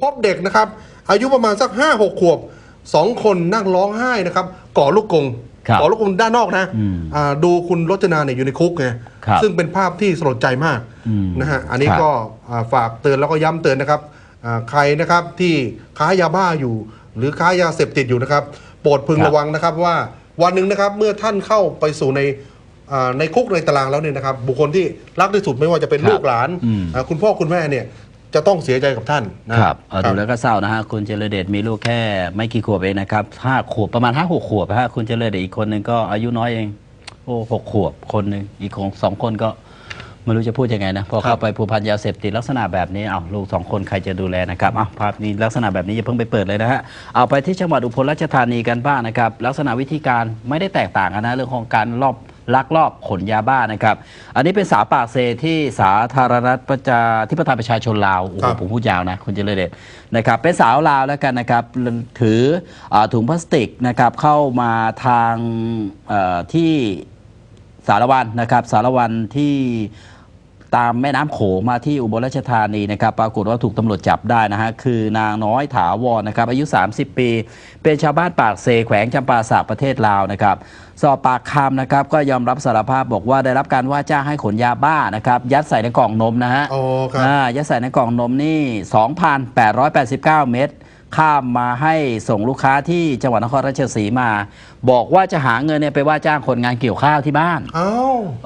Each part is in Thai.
พบเด็กนะครับอายุประมาณสักห้าหกขวบสองคนนั่งร้องไห้นะครับก่อลูกกงครับก่อลูกกงด้านนอกนะอืมอ่าดูคุณรจนาเนี่ยอยู่ในคุกไงครับซึ่งเป็นภาพที่สลดใจมากอืมนะฮะอันนี้ครับก็อ่าฝากเตือนแล้วก็ย้ำเตือนนะครับอ่าใครนะครับที่ค้ายาบ้าอยู่ หรือค้ายาเสพติดอยู่นะครับ โปรดพึงครับ ระวังนะครับว่าวันหนึ่งนะครับเมื่อท่านเข้าไปสู่ในอ่าในคุกในตารางแล้วเนี่ยนะครับ บุคคลที่รักที่สุดไม่ว่าจะเป็นครับลูกหลานอืม อ่าคุณพ่อคุณแม่เนี่ย จะต้องเสียใจกับท่านนะ ครับเออดูแล้วก็เศร้านะฮะคุณเจริญเดชมีลูกแค่ไม่กี่ขวบเองนะครับห้าขวบประมาณห้าหกขวบนะฮะคุณเจริญเดชอีกคนหนึ่งก็อายุน้อยเอง โอ้หกขวบคนหนึ่งอีกของสองคนก็ไม่รู้จะพูดยังไงนะพอครัเข้าบ ไปผูกพันยาเสพติดลักษณะแบบนี้เอาลูกสองคนใครจะดูแลนะครับเอาภาพนี้ลักษณะแบบนี้อย่าเพิ่งไปเปิดเลยนะฮะเอาไปที่จังหวัดอุบลราชธานีกันบ้างนะครับ ลักษณะวิธีการไม่ได้แตกต่างกันนะเรื่องของการรอบ ลักลอบขนยาบ้านะครับ อันนี้เป็นสาวปากเซที่สาธารณรัฐประชาที่ประธานประชาชนลาวโอ้โหครับ ผมพูดยาวนะคุณเจริญเดชนะครับเป็นสาวลาวแล้วกันนะครับถืออาถุงพลาสติกนะครับเข้ามาทางเอ่อที่ สารวันนะครับสารวันที่ ตามแม่น้ำโขงมาที่อุบลราชธานีนะครับ ปรากฏว่าถูกตำรวจจับได้นะฮะ คือนางน้อยถาวรนะครับ อายุ 30 ปี เป็นชาวบ้านปากเซแขวงจำปาสักประเทศลาวนะครับ สอบปากคำนะครับ ก็ยอมรับสารภาพบอกว่าได้รับการว่าจ้างให้ขนยาบ้านะครับ ยัดใส่ในกล่องนมนะฮะอ๋อครับอ่ายัดใส่ในกล่องนมนี่ 2,889 เม็ด ข้ามมาให้ส่งลูกค้าที่จังหวัดนครราชสีมา บอกว่าจะหาเงินเนี่ยไปว่าจ้างคนงานเกี่ยวข้าวที่บ้านเอ้า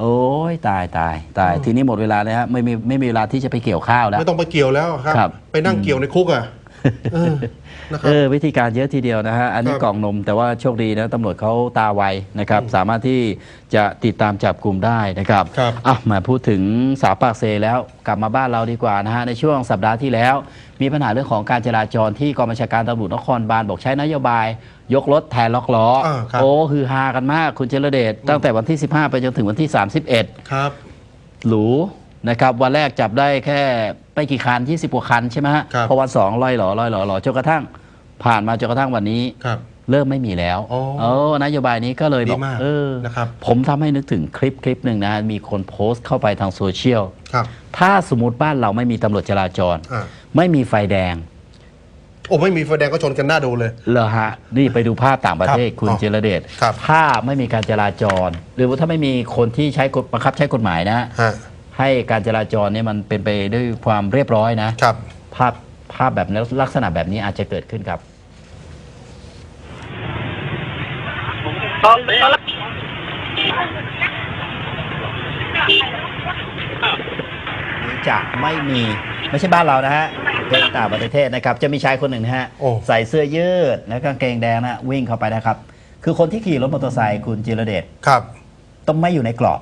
โอ้ยตายตายตายทีนี้หมดเวลาเลยฮะไม่มีไม่มีเวลาที่จะไปเกี่ยวข้าวแล้ว ไม่ต้องไปเกี่ยวแล้วครับ ครับ ไปนั่งเกี่ยวในคุกอะ เออนะคเอรับอวิธีการเยอะทีเดียวนะฮะ อันนี้ครับกล่องนมแต่ว่าโชคดีนะตำรวจเขาตาไวนะครับ สามารถที่จะติดตามจับกลุ่มได้นะครับครับอะมาพูดถึงสาวปากเซแล้วกลับมาบ้านเราดีกว่านะฮะ ในช่วงสัปดาห์ที่แล้ว มีปัญหาเรื่องของการจราจรที่กองบัญชาการตำรวจนครบาลบอกใช้นโยบาย ยกรถแทนล็อกล้ออาครับ โอ้คือฮากันมากคุณเจรเดชตั้งแต่วันที่ 15 ไปจนถึงวันที่ 31 ครับ หรู นะครับวันแรกจับได้แค่ไม่กี่คัน20กว่าคันใช่ไหมฮะครับ พอวันสองลอยหลอลอยหลอหลอจนกระทั่ง ผ่านมาจนกระทั่งวันนี้ ครับ เริ่มไม่มีแล้วอ๋อ เออนโยบายนี้ก็เลยดีบอกมากเออนะครับผมทำให้นึกถึงคลิปคลิปหนึ่งนะ มีคนโพสต์เข้าไปทางโซเชียล ครับถ้าสมมติบ้านเราไม่มีตำรวจจราจร อ่าไม่มีไฟแดง โอ้ไม่มีไฟแดงก็ชนกันหน้าดูเลย เหรอฮะ นี่ไปดูภาพต่างประเทศครับคุณอ๋อเจรเดชครับ ถ้าไม่มีการจราจร หรือว่าถ้าไม่มีคนที่ใช้กฎบังคับใช้กฎหมายนะฮะ ให้การจราจรเนี่ยมันเป็นไปด้วยความเรียบร้อยนะครับ ภาพภาพแบบนี้ลักษณะแบบนี้อาจจะเกิดขึ้นครับจะไม่มีไม่ใช่บ้านเรานะฮะเป็นต่างประเทศนะครับ จะมีชายคนหนึ่งนะฮะ โอ้ ใส่เสื้อยืดและกางเกงแดงนะวิ่งเข้าไปนะครับ คือคนที่ขี่รถมอเตอร์ไซค์คุณจิรเดชครับ ต้องไม่อยู่ในกรอบ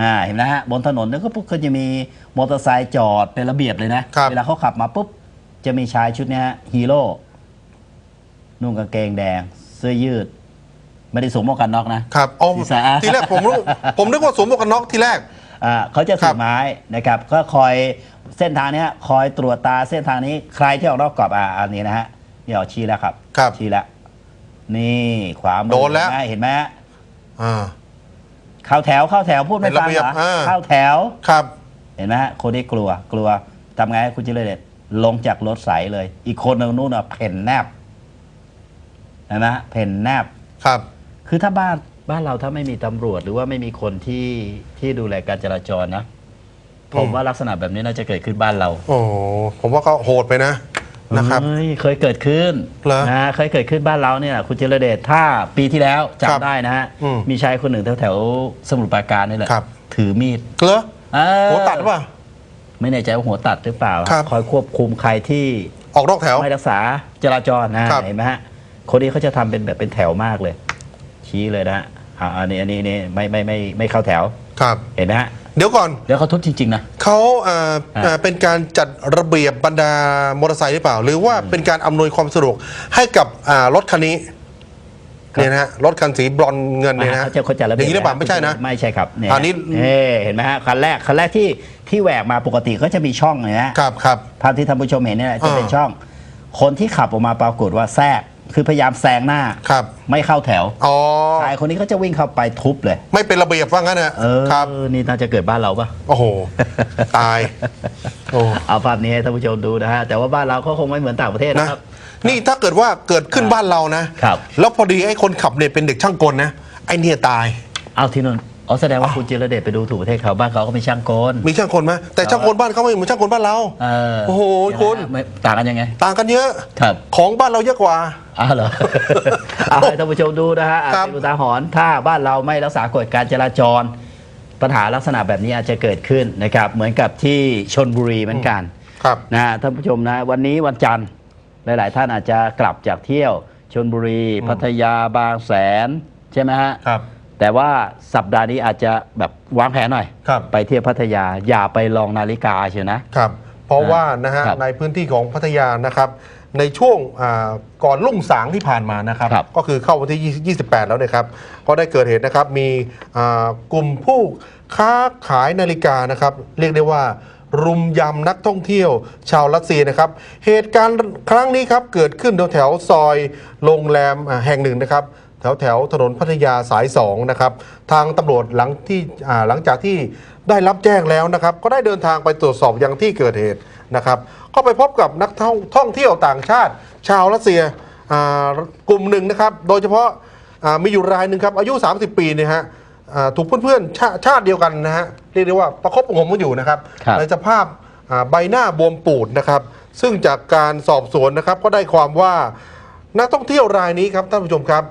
อ่าเห็นไหมฮะบนถนนเนี่ยก็ปุ๊บก็จะมีมอเตอร์ไซค์จอดเป็นระเบียบเลยนะครับ เวลาเขาขับมาปุ๊บจะมีชายชุดเนี้ยฮะฮีโร่นุ่งกางเกงแดง เสื้อยืด ไม่ได้สวมหมวกกันน็อกนะ ครับอ๋อศีรษะ ทีแรกผมรู้ผมนึกว่าสวมหมวกกันน็อกทีแรก อ่าเขาจะครัถืบอไม้นะครับ ก็คอยเส้นทางเนี้ยคอยตรวจตาเส้นทางนี้ใครที่ออกนอกกรอบอ่าอันนี้นะฮะนี่เอาชี้แล้วครับ ครับชี้แล้วนี่ขวามือโดนแล้ว เห็ไหมเห็นไหมฮะ อ่า เข้าแถวเข้าแถวพูดไม่เป็นระฟังเบียเหบรออ่าเข้าแถวครับ เห็นไหมฮะคนที่กลัวกลัวทำไงคุณจิรเดชลงจากรถใสเลย อีกคนหนึ่งนู่นอะเพ่นแนบเห็นไหมฮะเพ่นแนบครับ คือถ้าบ้านบ้านเราถ้าไม่มีตำรวจหรือว่าไม่มีคนที่ที่ดูแลการจราจรนะผมอืมว่าลักษณะแบบนี้น่าจะเกิดขึ้นบ้านเรา โอ้ผมว่าก็โหดไปนะ นะครับเฮ้ยเคยเกิดขึ้นเหรอนะเคยเกิดขึ้นบ้านเราเนี่ยคุณจิรเดชถ้าปีที่แล้วครับจำได้นะฮะอืมมีชายคนหนึ่งแถวแถวๆสมุทรปราการนี่แหละครับ ถือมีดเหรอเออหัวตัดหรือเปล่าไม่แน่ใจว่าหัวตัดหรือเปล่าครับคอยควบคุมใครที่ออกนอกแถว ไม่รักษาจราจรนะครับ เห็นไหมฮะคนนี้เขาจะทำเป็นแบบเป็นแถวมากเลย ชี้เลยนะฮะอ่าอันนี้อันนี้นี่ไม่ไม่ไม่ไม่เข้าแถว ครับ เห็นไหมฮะ เดี๋ยวก่อนแล้วเขาทุบจริงๆนะ เขาอ่าอ่าอ่าเป็นการจัดระเบียบบรรดามอเตอร์ไซค์หรือเปล่า หรือว่าเป็นการอำนวยความสะดวกให้กับอ่ารถคันนี้เนี่ยนะฮะรถคันสีบรอนซ์เงินเนี่ยนะฮะเขาจะเขาจะระอเบียย่างนี้หรือเปล่าไม่ใช่นะ ไม่ใช่ครับเนี่ยอันนี้ เอ้เห็นไหมฮะคันแรกคันแรกที่ที่แหวกมาปกติก็จะมีช่องเลยนะครับครับ ภาพที่ท่านผู้ชมเห็นเนี่ยจะเป็นอ่า ช่อง คนที่ขับออกมาปรากฏว่าแทรก คือพยายามแซงหน้า ครับ ไม่เข้าแถวอ๋อ ชายคนนี้ก็จะวิ่งเข้าไปทุบเลย ไม่เป็นระเบียบว่างั้นนะเออ ครับ นี่น่าจะเกิดบ้านเราปะ โอ้โห ตาย โอ้ เอาภาพนี้ให้ท่านผู้ชมดูนะฮะ แต่ว่าบ้านเราก็คงไม่เหมือนต่างประเทศนะนะ ครับ นี่ถ้าเกิดว่าเกิดขึ้นบ้านเรานะ ครับ แล้วพอดีไอ้คนขับเนี่ยเป็นเด็กช่างกลนะ ไอ้เนี่ยตาย เอาที่นู่น อ๋อแสดงว่าคุณจิรเดชไปดูถูกประเทศเขาบ้านเขาก็มีช่างกลมีช่างกลไหมแต่ช่างกลบ้านเขาไม่เหมือนช่างกลบ้านเราเออโอ้โหคุณไม่ต่างกันยังไง ต่างกันเยอะ ครับ ของบ้านเราเยอะกว่าอ้าวเหรอเอาให้ท่านผู้ชมดูนะฮะอาจครับเป็นอุทาหรณ์ถ้าบ้านเราไม่รักษากฎการจราจร ปัญหาลักษณะแบบนี้อาจจะเกิดขึ้นนะครับ เหมือนกับที่ชนบุรีเหมือนกันครับนะฮะท่านผู้ชมนะ วันนี้วันจันทร์หลาย ๆ ท่านอาจจะกลับจากเที่ยวชนบุรี พัทยาบางแสน ใช่ไหมฮะครับ แต่ว่าสัปดาห์นี้อาจจะแบบวางแผนหน่อย ครับ ไปเที่ยวพัทยาอย่าไปลองนาฬิกาเชียวนะ ครับ เพราะว่านะฮะครับในพื้นที่ของพัทยานะครับ ในช่วงอ่าก่อนรุ่งสางที่ผ่านมานะครับ ครับก็คือเข้าวันที่28 แล้วนะครับ ก็ได้เกิดเหตุนะครับ มีอ่ากลุ่มผู้ค้าขายนาฬิกานะครับ เรียกได้ว่า รุมยำนักท่องเที่ยว ชาวรัสเซียนะครับ เหตุการณ์ครั้งนี้ครับเกิดขึ้นแถวๆซอยโรงแรมอ่าแห่งหนึ่งนะครับ แถวแถวๆถนนพัทยาสาย2นะครับทางตำรวจหลังที่อ่าหลังจากที่ได้รับแจ้งแล้วนะครับ ก็ได้เดินทางไปตรวจสอบยังที่เกิดเหตุนะครับ ก็ไปพบกับนักท่องท่องเที่ยวต่างชาติ ชาวรัสเซียอ่ากลุ่มหนึ่งนะครับ โดยเฉพาะอ่ามีอยู่รายหนึ่งครับอายุ 30 ปีเนี่ยฮะอ่าถูกเพื่อนๆชาชาติเดียวกันนะฮะเรียกได้ว่าประคบประหงมกันอยู่นะครับครับในสภาพอ่าใบหน้าบวมปูดนะครับ ซึ่งจากการสอบสวนนะครับก็ได้ความว่านักท่องเที่ยวรายนี้ครับท่านผู้ชมครับ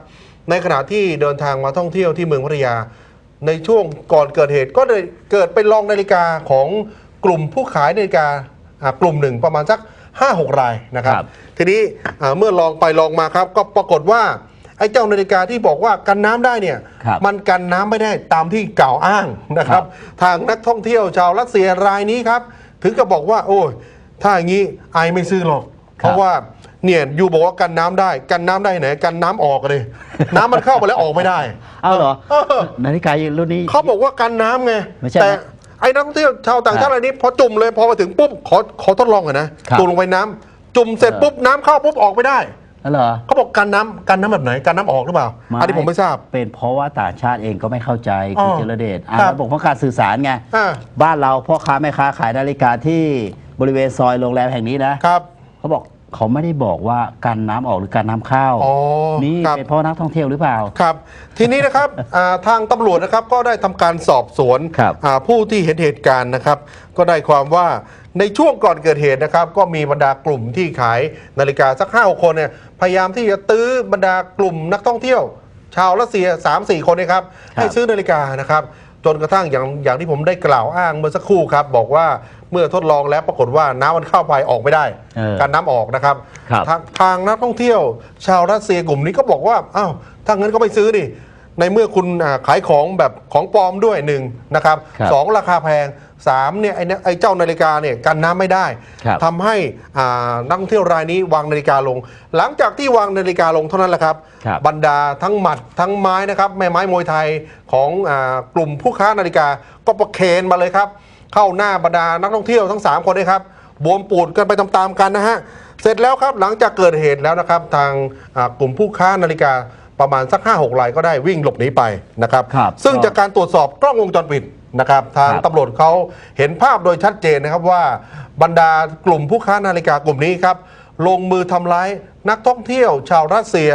ในขณะที่เดินทางมาท่องเที่ยวที่เมืองพัทยา ในช่วงก่อนเกิดเหตุก็เลยเกิดไปลองนาฬิกาของกลุ่มผู้ขายนาฬิกาอ่ากลุ่มหนึ่งประมาณสัก 5-6 รายนะครับครับทีนี้อ่าเมื่อลองไปลองมาครับ ก็ปรากฏว่าไอ้เจ้านาฬิกาที่บอกว่ากันน้ำได้เนี่ยครับมันกันน้ำไม่ได้ตามที่กล่าวอ้างนะครับ ทางนักท่องเที่ยวชาวรัสเซียรายนี้ครับ ถึงกับบอกว่า โอ้ยถ้าอย่างนี้ไอไม่ซื้อหรอก เพราะว่า เนี่ยยูบอกว่ากันน้ำได้กันน้ำได้ไหนกันน้ำออกเลยน้ำมันเข้าไปแล้วออกไม่ได้ เอาเหรอ เออ นาฬิการุ่นนี้ เขาบอกว่ากันน้ำไงไม่ใช่แต่นะไอ้นักท่องเที่ยวชาวต่างชาติอะรายนี้พอจุ่มเลยพอมาถึงปุ๊บขอขอทดลองก่อนนะครับ จุ่มลงไปน้ำจุ่มเสร็จเออปุ๊บน้ำเข้าปุ๊บออกไม่ได้นั่นเหรอเขาบอกกันน้ำกันน้ำแบบไหนกันน้ำออกหรือเปล่า อันนี้ผมไม่ทราบ เป็นเพราะว่าต่างชาติเองก็ไม่เข้าใจคุณอ๋อเจรเดชอ่าครับ ระบบของการสื่อสารไง อ่าบ้านเราพ่อค้าแม่ค้าขายนาฬิกาที่บริเวณซอยโรงแรมแห่งนี้นะ ครับ เขาบอก เขาไม่ได้บอกว่ากันน้ำออกหรือกันน้ำเข้า อ๋อนี่ครับ เป็นเพราะนักท่องเที่ยวหรือเปล่า ครับ ทีนี้นะครับ อ่าทางตำรวจนะครับก็ได้ทำการสอบสวนครับอ่าผู้ที่เห็นเหตุการณ์นะครับ ก็ได้ความว่าในช่วงก่อนเกิดเหตุนะครับ ก็มีบรรดากลุ่มที่ขายนาฬิกาสักห้าคนเนี่ยพยายามที่จะตื้อบรรดากลุ่มนักท่องเที่ยว ชาวรัสเซีย 3-4 คนนะครับให้ซื้อนาฬิกานะครับ จนกระทั่งอย่างอย่างที่ผมได้กล่าวอ้างเมื่อสักครู่ครับ บอกว่า เมื่อทดลองแล้วปรากฏว่าน้ำมันเข้าไปออกไม่ได้ เออการน้ำออกนะครับ ครับ ทางทางนักท่องเที่ยวชาวรัสเซียกลุ่มนี้ก็บอกว่าอ้าวถ้างั้นก็ไปซื้อดิในเมื่อคุณอ่าขายของแบบของปลอมด้วยหนึ่งนะครับครับสองราคาแพงสามเนี่ยไอ้เนี่ยไอ้เจ้านาฬิกาเนี่ยกันน้ำไม่ได้ครับ ทำให้อ่านักท่องเที่ยวรายนี้วางนาฬิกาลง หลังจากที่วางนาฬิกาลงเท่านั้นแหละครับ ครับ บรรดาทั้งหมัดทั้งไม้นะครับแม่ไม้มวยไทยของอากลุ่มผู้ค้านาฬิกาก็ประเคนมาเลยครับ เข้าหน้าบรรดานักท่องเที่ยวทั้ง 3 คนเลยครับบวมปูดกันไปตามๆกันนะฮะเสร็จแล้วครับหลังจากเกิดเหตุแล้วนะครับ ทางอ่ากลุ่มผู้ค้านาฬิกาประมาณสัก 5 6รายก็ได้วิ่งหลบหนีไปนะครับครับซึ่งก็จากการตรวจสอบกล้องวงจรปิดนะครับ ทางครับตำรวจเขาเห็นภาพโดยชัดเจนนะครับว่าบรรดากลุ่มผู้ค้านาฬิกากลุ่มนี้ครับลงมือทำร้ายนักท่องเที่ยวชาวรัสเซีย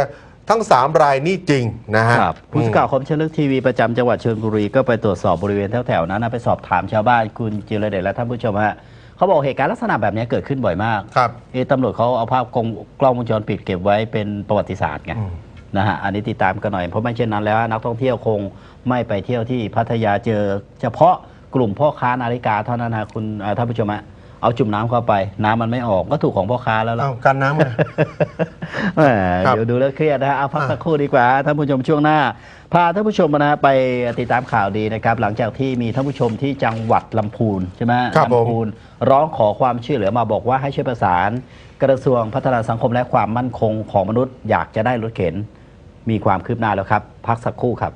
ทั้ง 3 รายนี้จริงนะฮะครับผู้สื่อข่าวคมเชลึกทีวีประจำจังหวัดชลบุรีก็ไปตรวจสอบบริเวณแถวๆนั้นนะไปสอบถามชาวบ้านคุณจิรเดชและท่านผู้ชมฮะเขาบอกเหตุการณ์ลักษณะแบบนี้เกิดขึ้นบ่อยมากครับ เอะตำรวจเขาเอาภาพกล้องกล้องวงจรปิดเก็บไว้เป็นประวัติศาสตร์ไงอืม นะฮะอันนี้ติดตามกันหน่อยเพราะไม่เช่นนั้นแล้วนักท่องเที่ยวคงไม่ไปเที่ยวที่พัทยาเจอ เฉพาะกลุ่มพ่อค้านาฬิกาเท่านั้นนะคุณอ่าท่านผู้ชมฮะ เอาจุ่มน้ำเข้าไป น้ำมันไม่ออกก็ถูกของพ่อค้าแล้วล่ะอ้าวกันน้ำไง แหมครับเดี๋ยวดูแล้วเครียดนะฮะเอาพักอะสักครู่ดีกว่าท่านผู้ชมช่วงหน้า พาท่านผู้ชมนะฮะไปติดตามข่าวดีนะครับ หลังจากที่มีท่านผู้ชมที่จังหวัดลำพูนใช่ไหมครับผม ลำพูนร้องขอความช่วยเหลือมาบอกว่าให้ช่วยประสาน กระทรวงพัฒนาสังคมและความมั่นคงของมนุษย์อยากจะได้รถเข็น มีความคืบหน้าแล้วครับ พักสักครู่ครับ